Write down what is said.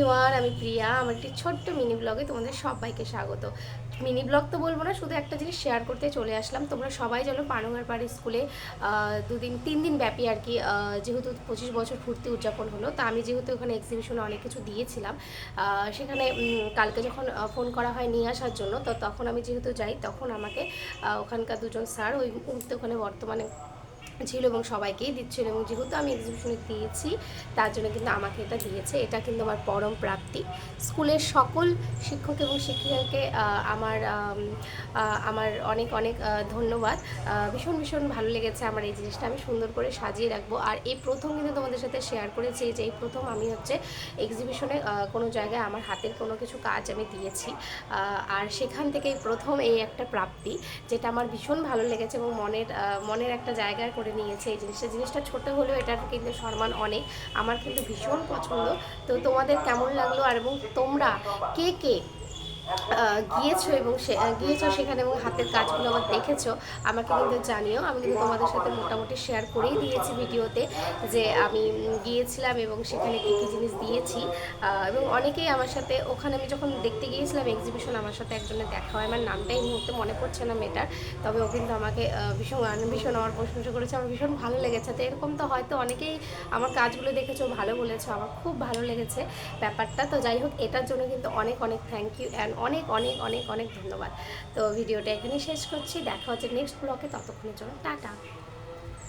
Everyone, আমি প্রিয়া, আমার একটি ছোট্ট মিনি ব্লগে তোমাদের সবাইকে স্বাগত। মিনি ব্লগ তো বলব না, শুধু একটা জিনিস শেয়ার করতে চলে আসলাম। তোমরা সবাই পানুগার পাড়ি স্কুলে দুদিন, তিন দিন ব্যাপী আর কি যেহেতু পঁচিশ বছর ফুর্তি উদযাপন হলো, তা আমি যেহেতু ওখানে এক্সিবিশনে অনেক কিছু দিয়েছিলাম সেখানে কালকে যখন ফোন করা হয় নিয়ে আসার জন্য, তো তখন আমি যেহেতু যাই, তখন আমাকে ওখানকার দুজন স্যার ওই মুহূর্তে ওখানে বর্তমানে ছিল এবং সবাইকেই দিচ্ছিল এবং যেহেতু আমি এক্সিবিশনে দিয়েছি, তার জন্য কিন্তু আমাকে এটা দিয়েছে। এটা কিন্তু আমার পরম প্রাপ্তি। স্কুলের সকল শিক্ষক এবং শিক্ষিকাকে আমার আমার অনেক অনেক ধন্যবাদ। ভীষণ ভীষণ ভালো লেগেছে আমার এই জিনিসটা। আমি সুন্দর করে সাজিয়ে রাখব। আর এই প্রথম কিন্তু তোমাদের সাথে শেয়ার করেছি যে এই প্রথম আমি হচ্ছে এক্সিবিশনে কোনো জায়গায় আমার হাতের কোনো কিছু কাজ আমি দিয়েছি। আর সেখান থেকেই প্রথম এই একটা প্রাপ্তি, যেটা আমার ভীষণ ভালো লেগেছে এবং মনের মনের একটা জায়গা করে নিয়েছে। এই জিনিসটা জিনিসটা ছোট হলেও এটার কিন্তু সম্মান অনেক। আমার কিন্তু ভীষণ পছন্দ। তো তোমাদের কেমন লাগল আর এবং তোমরা কে কে গিয়েছো এবং গিয়েছো সেখানে এবং হাতের কাজগুলো আমার দেখেছ, আমাকে কিন্তু জানিও। আমি কিন্তু তোমাদের সাথে মোটামুটি শেয়ার করেই দিয়েছি ভিডিওতে যে আমি গিয়েছিলাম এবং সেখানে কী কী জিনিস দিয়েছি। এবং অনেকেই আমার সাথে ওখানে আমি যখন দেখতে গিয়েছিলাম এক্সিবিশন আমার সাথে একজনের দেখা হয়। আমার নামটা এই মুহূর্তে মনে পড়ছে না মেয়েটার, তবে ও কিন্তু আমাকে ভীষণ ভীষণ আমার প্রশংসা করেছে। আমার ভীষণ ভালো লেগেছে। তো এরকম তো হয়তো অনেকেই আমার কাজগুলো দেখেছ, ভালো বলেছ। আমার খুব ভালো লেগেছে ব্যাপারটা। তো যাই হোক, এটার জন্য কিন্তু অনেক অনেক থ্যাংক ইউ অ্যান্ড অনেক অনেক অনেক অনেক ধন্যবাদ। তো ভিডিওটা এখানেই শেষ করছি। দেখা হচ্ছে নেক্সট ব্লকে ততক্ষণের জন্য টাটা।